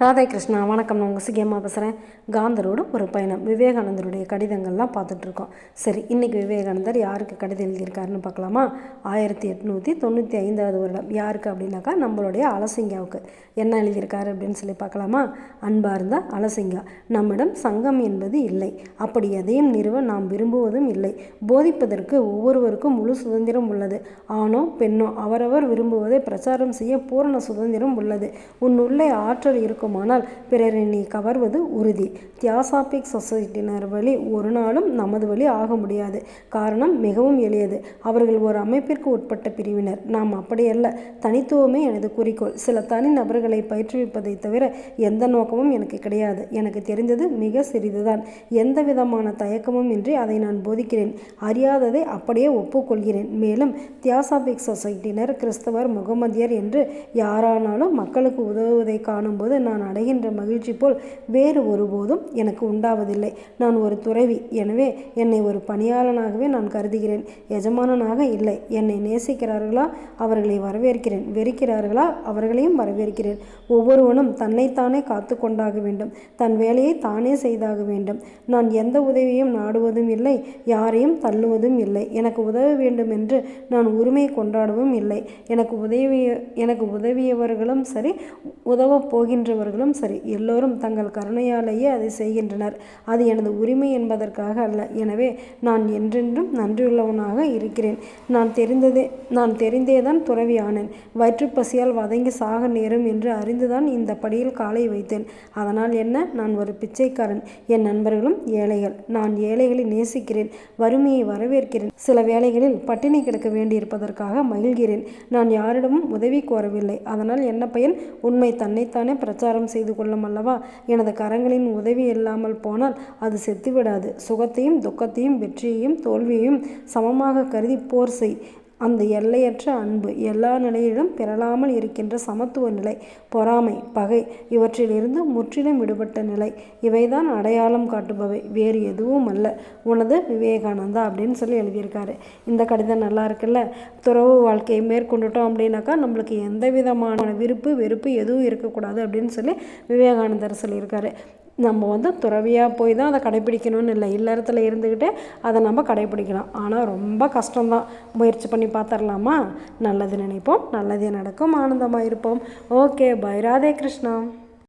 ராதே கிருஷ்ணா வணக்கம். நான் உங்கள் சிகியம்மா பேசுகிறேன் காந்தரோட ஒரு பயணம். விவேகானந்தருடைய கடிதங்கள்லாம் பார்த்துட்ருக்கோம். சரி இன்றைக்கி விவேகானந்தர் யாருக்கு கடிதம் எழுதியிருக்காருன்னு பார்க்கலாமா? ஆயிரத்தி எட்நூற்றி தொண்ணூற்றி ஐந்தாவது வருடம். யாருக்கு அப்படின்னாக்கா நம்மளுடைய அலசிங்காவுக்கு. என்ன எழுதியிருக்காரு அப்படின்னு சொல்லி பார்க்கலாமா? அன்பார்ந்த அலசிங்கா நம்மிடம் சங்கம் என்பது இல்லை. அப்படி எதையும் நிறுவ நாம் விரும்புவதும் இல்லை. போதிப்பதற்கு ஒவ்வொருவருக்கும் முழு சுதந்திரம் உள்ளது. ஆணோ பெண்ணோ அவரவர் விரும்புவதை பிரச்சாரம் செய்ய பூரண சுதந்திரம் உள்ளது. உன்னுள்ளே ஆற்றல் இருக்கும் இருக்குமானால் பிறரை நீ கவர்வது உறுதி. தியாசாபிக் சொசைட்டினர் வழி ஒரு நாளும் நமது வழி ஆக முடியாது. காரணம் மிகவும் எளியது. அவர்கள் ஒரு அமைப்பிற்கு உட்பட்ட பிரிவினர். நாம் அப்படியல்ல. தனித்துவமே எனது குறிக்கோள். சில தனி நபர்களை பயிற்றுவிப்பதை தவிர எந்த நோக்கமும் எனக்கு கிடையாது. எனக்கு தெரிந்தது மிக சிறிதுதான். எந்த விதமான தயக்கமும் இன்றி அதை நான் போதிக்கிறேன். அறியாததை அப்படியே ஒப்புக்கொள்கிறேன். மேலும் தியாசாபிக் சொசைட்டினர் கிறிஸ்தவர் முகமதியர் என்று யாரானாலும் மக்களுக்கு உதவுவதை காணும்போது நான் நான் அடைகின்ற மகிழ்ச்சி போல் வேறு ஒருபோதும் எனக்கு உண்டாவதில்லை. நான் ஒரு துறவி. எனவே என்னை ஒரு பணியாளனாகவே நான் கருதுகிறேன். எஜமானனாக இல்லை. என்னை நேசிக்கிறார்களா? அவர்களை வரவேற்கிறேன். வெறுக்கிறார்களா? அவர்களையும் வரவேற்கிறேன். ஒவ்வொருவனும் தன்னைத்தானே காத்து கொண்டாக வேண்டும். தன் வேலையை தானே செய்தாக வேண்டும். நான் எந்த உதவியும் நாடுவதும் இல்லை. யாரையும் தள்ளுவதும் இல்லை. எனக்கு உதவ வேண்டும் என்று நான் உரிமை கொண்டாடவும் இல்லை. எனக்கு உதவிய எனக்கு உதவியவர்களும் சரி உதவப் போகின்றவர்களும் சரி எல்லோரும் தங்கள் கருணையாலேயே அதை செய்கின்றனர். அது எனது உரிமை என்பதற்காக அல்ல. எனவே நான் என்றென்றும் நன்றியுள்ளவனாக இருக்கிறேன். நான் தெரிந்ததே நான் தெரிந்தேதான் துறவி ஆனேன். வயிற்றுப்பசியால் வதங்கி சாக நேரும் என்று அறிந்துதான் இந்த படியில் காலை வைத்தேன். அதனால் என்ன? நான் ஒரு பிச்சைக்காரன். என் நண்பர்களும் ஏழைகள். நான் ஏழைகளை நேசிக்கிறேன். வறுமையை வரவேற்கிறேன். சில வேளைகளில் பட்டினி கிடக்க வேண்டியிருப்பதற்காக மகிழ்கிறேன். நான் யாரிடமும் உதவி கோரவில்லை. அதனால் என்ன பயன்? உண்மை தன்னைத்தானே பிரச்சாரம் செய்து கொள்ளும் அல்லவா? எனது கரங்களின் உதவி இல்லாமல் போனால் அது செத்துவிடாது. சுகத்தையும் துக்கத்தையும் வெற்றியையும் தோல்வியையும் சமமாக கருதி போர் செய். அந்த எல்லையற்ற அன்பு எல்லா நிலையிலும் பெறலாமல் இருக்கின்ற சமத்துவ நிலை பொறாமை பகை இவற்றிலிருந்து முற்றிலும் விடுபட்ட நிலை. இவைதான் அடையாளம் காட்டுபவை. வேறு எதுவும் அல்ல. உனது விவேகானந்தா அப்படின்னு சொல்லி எழுதியிருக்காரு. இந்த கடிதம் நல்லா இருக்குல்ல? துறவு வாழ்க்கையை மேற்கொண்டுட்டோம் அப்படின்னாக்கா நம்மளுக்கு எந்த விதமான விருப்பு வெறுப்பு எதுவும் இருக்கக்கூடாது அப்படின்னு சொல்லி விவேகானந்தர் சொல்லியிருக்காரு. நம்ம வந்து துறவியாக போய் தான் அதை கடைப்பிடிக்கணும்னு இல்லை. இல்லறத்தில் இருந்துக்கிட்டே அதை நம்ம கடைப்பிடிக்கலாம். ஆனால் ரொம்ப கஷ்டம்தான். முயற்சி பண்ணி பார்த்துடலாமா நல்லது நினைப்போம். நல்லதே நடக்கும். ஆனந்தமாக இருப்போம் ஓகே பை ராதே கிருஷ்ணா.